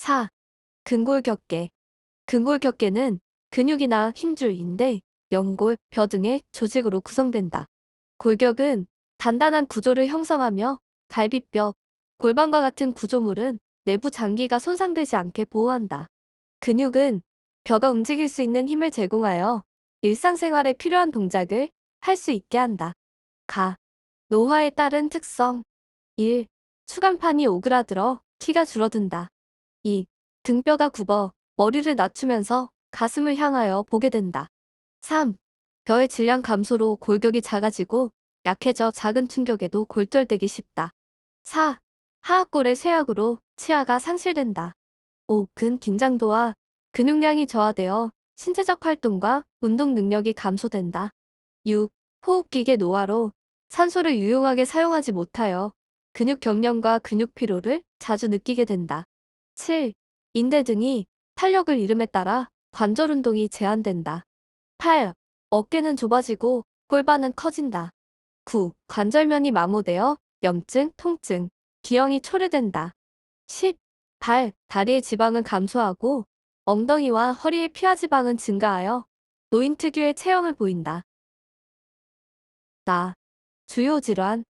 4. 근골격계. 근골격계는 근육이나 힘줄인데 연골, 벼 등의 조직으로 구성된다. 골격은 단단한 구조를 형성하며 갈비뼈, 골반과 같은 구조물은 내부 장기가 손상되지 않게 보호한다. 근육은 벼가 움직일 수 있는 힘을 제공하여 일상생활에 필요한 동작을 할 수 있게 한다. 가. 노화에 따른 특성. 1. 추간판이 오그라들어 키가 줄어든다. 2. 등뼈가 굽어 머리를 낮추면서 가슴을 향하여 보게 된다. 3. 벼의 질량 감소로 골격이 작아지고 약해져 작은 충격에도 골절되기 쉽다. 4. 하악골의 쇠약으로 치아가 상실된다. 5. 근 긴장도와 근육량이 저하되어 신체적 활동과 운동 능력이 감소된다. 6. 호흡기계 노화로 산소를 유용하게 사용하지 못하여 근육 경련과 근육 피로를 자주 느끼게 된다. 7. 인대 등이 탄력을 잃음에 따라 관절 운동이 제한된다. 8. 어깨는 좁아지고 골반은 커진다. 9. 관절면이 마모되어 염증, 통증, 기형이 초래된다. 10. 발, 다리의 지방은 감소하고 엉덩이와 허리의 피하 지방은 증가하여 노인 특유의 체형을 보인다. 나. 주요 질환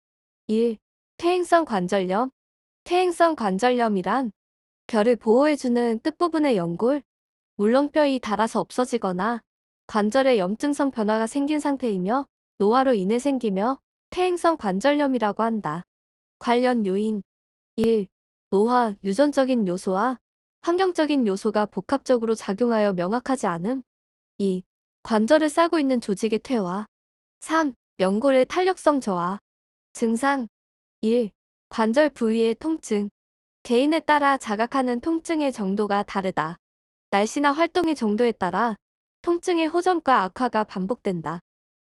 1. 퇴행성 관절염 퇴행성 관절염이란 벼를 보호해주는 끝부분의 연골, 물렁뼈이 닳아서 없어지거나 관절에 염증성 변화가 생긴 상태이며 노화로 인해 생기며 퇴행성 관절염이라고 한다. 관련 요인 1. 노화, 유전적인 요소와 환경적인 요소가 복합적으로 작용하여 명확하지 않음 2. 관절을 싸고 있는 조직의 퇴화 3. 연골의 탄력성 저하 증상 1. 관절 부위의 통증 개인에 따라 자각하는 통증의 정도가 다르다. 날씨나 활동의 정도에 따라 통증의 호전과 악화가 반복된다.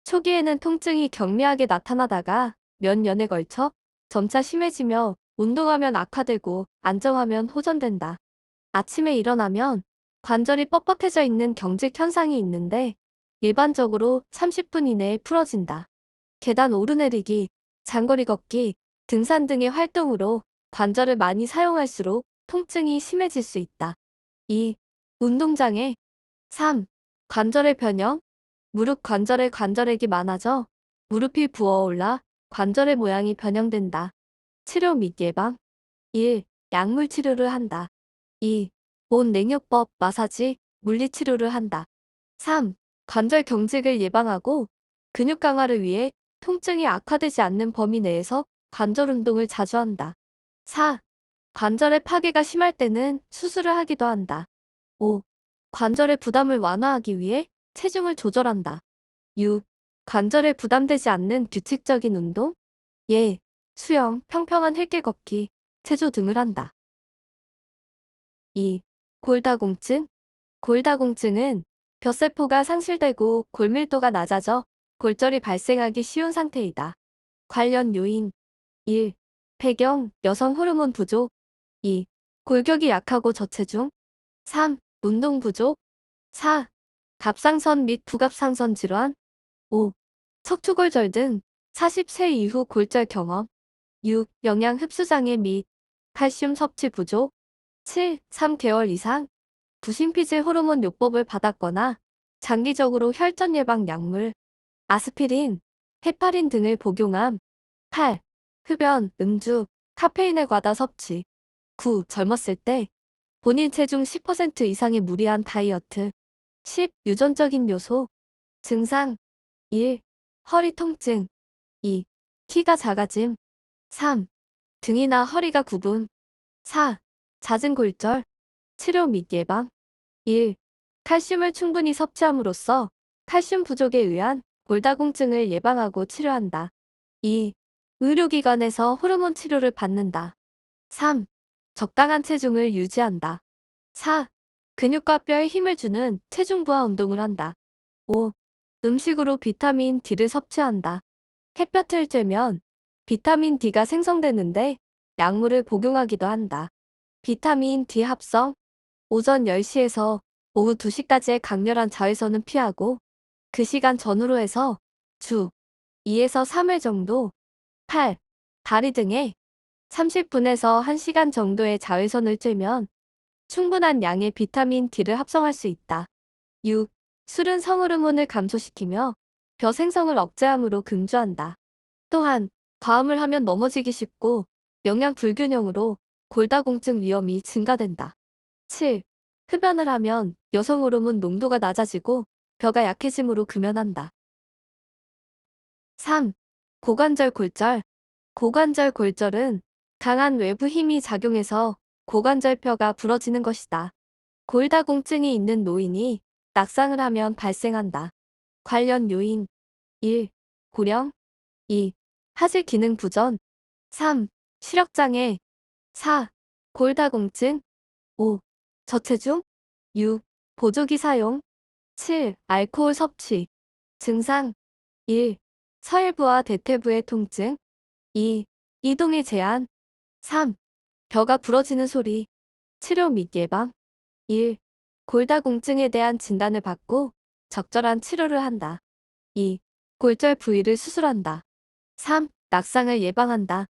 초기에는 통증이 경미하게 나타나다가 몇 년에 걸쳐 점차 심해지며 운동하면 악화되고 안정하면 호전된다. 아침에 일어나면 관절이 뻣뻣해져 있는 경직 현상이 있는데 일반적으로 30분 이내에 풀어진다. 계단 오르내리기, 장거리 걷기, 등산 등의 활동으로 관절을 많이 사용할수록 통증이 심해질 수 있다. 2. 운동장애 3. 관절의 변형 무릎 관절에 관절액이 많아져 무릎이 부어올라 관절의 모양이 변형된다. 치료 및 예방 1. 약물 치료를 한다. 2. 본 냉요법 마사지 물리치료를 한다. 3. 관절 경직을 예방하고 근육 강화를 위해 통증이 악화되지 않는 범위 내에서 관절 운동을 자주 한다. 4. 관절의 파괴가 심할 때는 수술을 하기도 한다. 5. 관절의 부담을 완화하기 위해 체중을 조절한다. 6. 관절에 부담되지 않는 규칙적인 운동? 예, 수영, 평평한 헬게 걷기, 체조 등을 한다. 2. 골다공증? 골다공증은 벼세포가 상실되고 골밀도가 낮아져 골절이 발생하기 쉬운 상태이다. 관련 요인 1. 배경, 여성 호르몬 부족 2. 골격이 약하고 저체중 3. 운동 부족 4. 갑상선 및 부갑상선 질환 5. 척추골절 등 40세 이후 골절 경험 6. 영양 흡수장애 및 칼슘 섭취 부족 7. 3개월 이상 부신피질 호르몬 요법을 받았거나 장기적으로 혈전 예방 약물, 아스피린, 헤파린 등을 복용함 8. 흡연, 음주, 카페인의 과다 섭취. 9. 젊었을 때 본인 체중 10% 이상의 무리한 다이어트. 10. 유전적인 요소. 증상 1. 허리 통증 2. 키가 작아짐 3. 등이나 허리가 굽음 4. 잦은 골절 치료 및 예방 1. 칼슘을 충분히 섭취함으로써 칼슘 부족에 의한 골다공증을 예방하고 치료한다. 2. 의료기관에서 호르몬 치료를 받는다. 3. 적당한 체중을 유지한다. 4. 근육과 뼈에 힘을 주는 체중 부하 운동을 한다. 5. 음식으로 비타민 D를 섭취한다. 햇볕을 쬐면 비타민 D가 생성되는데 약물을 복용하기도 한다. 비타민 D 합성 오전 10시에서 오후 2시까지의 강렬한 자외선은 피하고 그 시간 전후로 해서 주 2에서 3회 정도 팔, 다리 등에 30분에서 1시간 정도의 자외선을 쬐면 충분한 양의 비타민 D를 합성할 수 있다. 6. 술은 성호르몬을 감소시키며 벼 생성을 억제함으로 금주한다. 또한 과음을 하면 넘어지기 쉽고 영양 불균형으로 골다공증 위험이 증가된다. 7. 흡연을 하면 여성 호르몬 농도가 낮아지고 벼가 약해짐으로 금연한다. 3. 고관절 골절. 고관절 골절은 강한 외부 힘이 작용해서 고관절뼈가 부러지는 것이다. 골다공증이 있는 노인이 낙상을 하면 발생한다. 관련 요인 1. 고령 2. 하질 기능 부전 3. 시력장애 4. 골다공증 5. 저체중 6. 보조기 사용 7. 알코올 섭취 증상 1. 서일부와 대퇴부의 통증 2. 이동의 제한 3. 벼가 부러지는 소리 치료 및 예방 1. 골다공증에 대한 진단을 받고 적절한 치료를 한다. 2. 골절 부위를 수술한다. 3. 낙상을 예방한다.